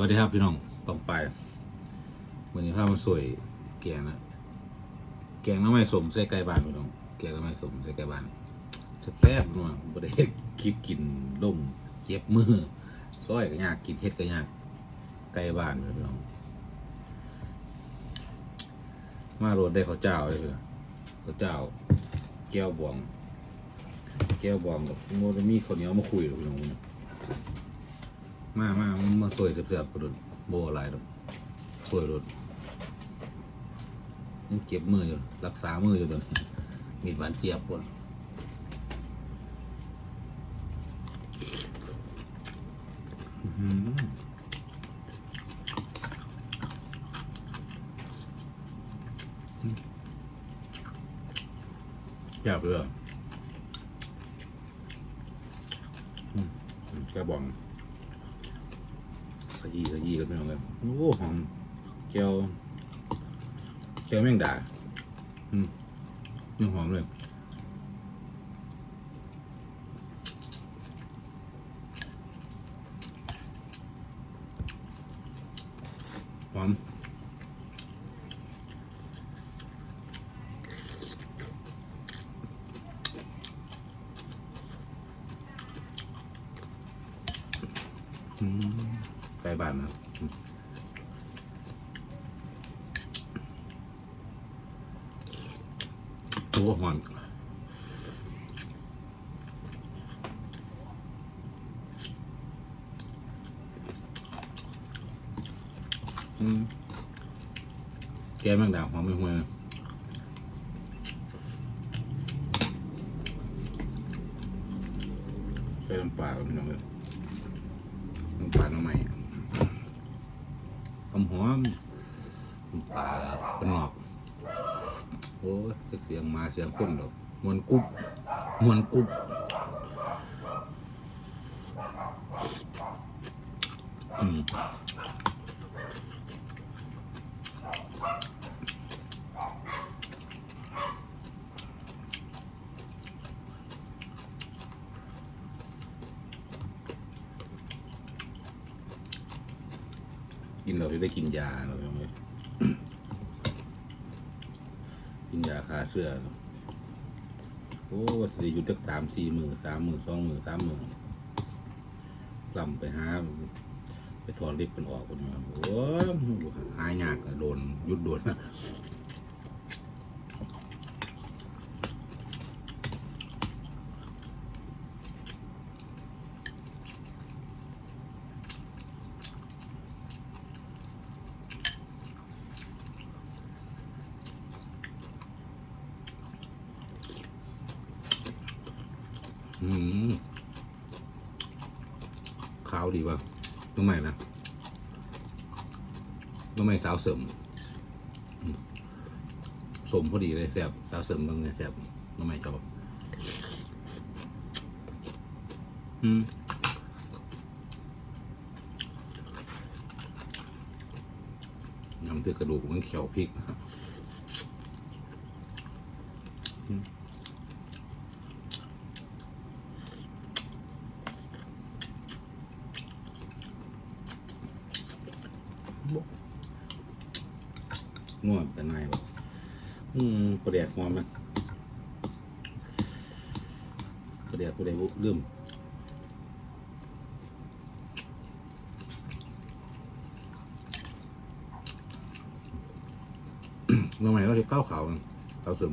วัสดีครับพี่น้องปองไปวันนี้พามาสวยแกงนะแกงน้ำไม้สมใส่ไก่บ้านพี่น้องแกงน้ำไม้สมใส่ไก่บ้านแซ่บๆนัวบ่ได้เฮ็ดคลิปกินล่มเจ็บมือซอยก็ยากกินเฮ็ดก็ยากไก่บ้านพี่น้องมาโรดได้ข้าวเจ้าเลยพี่น้องข้าวเจ้าแก้วบวงแก้วบวงกับโมดมีข้าวเหนียวมาคุยพี่น้อง มามามันมาสวยเสียบๆกระโดดโบอะไรดอกสวยรถยังเก็บมืออยู่ รักษามืออยู่เดี๋ยวนี้มีดบานเจียบปนอื้อหือจับเลยอืมแกบอก ยี้ขยี้กันไปหน่อยเลยโอ้หอมแก้วแก้วแมงดาอืมยังหอมเลยหอมอืมไก่บ้านนะโอ้หอนแกแมงดาหอมไม่ห่วยใส่น้ำปลาพี่น้องเลยน้ำปลาหน้ำใหม่ อมหอมป่าเป็นหนอกโอ้ยเสียงมาเสียงคนดอกมวนกุบมวนกุบอืม กินเราจะได้กินยาเราใช่ไหมกินยาคาเสื้อโอ้สิอยู่ทักสามสี่มือสามมือสองมือสามมือลำไปหาไปถอนลิฟต์กันออกคนนี้โอ้หายากอะโดนหยุดโดนนะ ขาวดีป่ะน้องใหม่นะน้องใหม่สาวเสริมสมพอดีเลยแซ่บสาวเสริมบางเนี่ยแซ่บน้องใหม่ชอบอืมน้ำเตือกระดูกมันเขียวพริก นวดแต่นายแบบอืมประเดียกหอมนะประเดียกประเดียกเริ่มทำไมเราเห็นข้าวขาวน่ะข้าซึม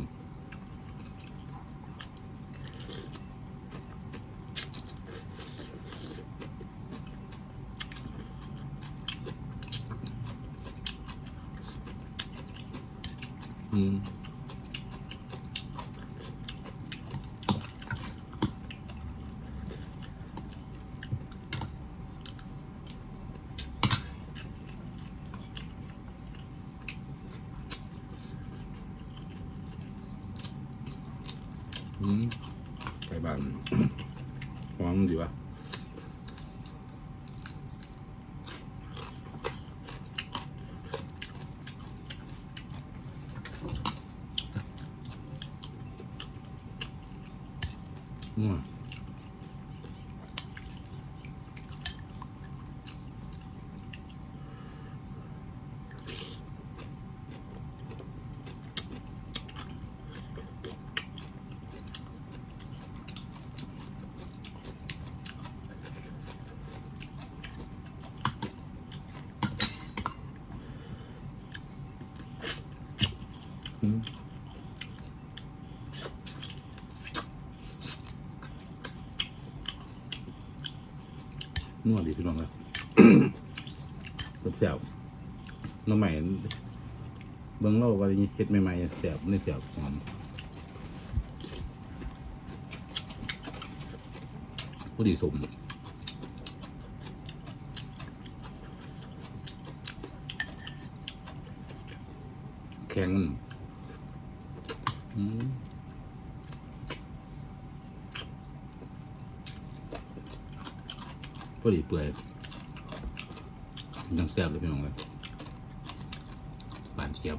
อืมอืมไก่บ้ 음. 음. นวดดีพี่น้องเลยแซ่บๆน้องใหม่เบิ่งเล่าว่าเฮ็ดใหม่ๆแซ่บนี่แซ่บหอมพอดีสมแข็งมันอืม พอดีเปื่อยยังแซ่บเลยพี่น้องเลยปานเกียบ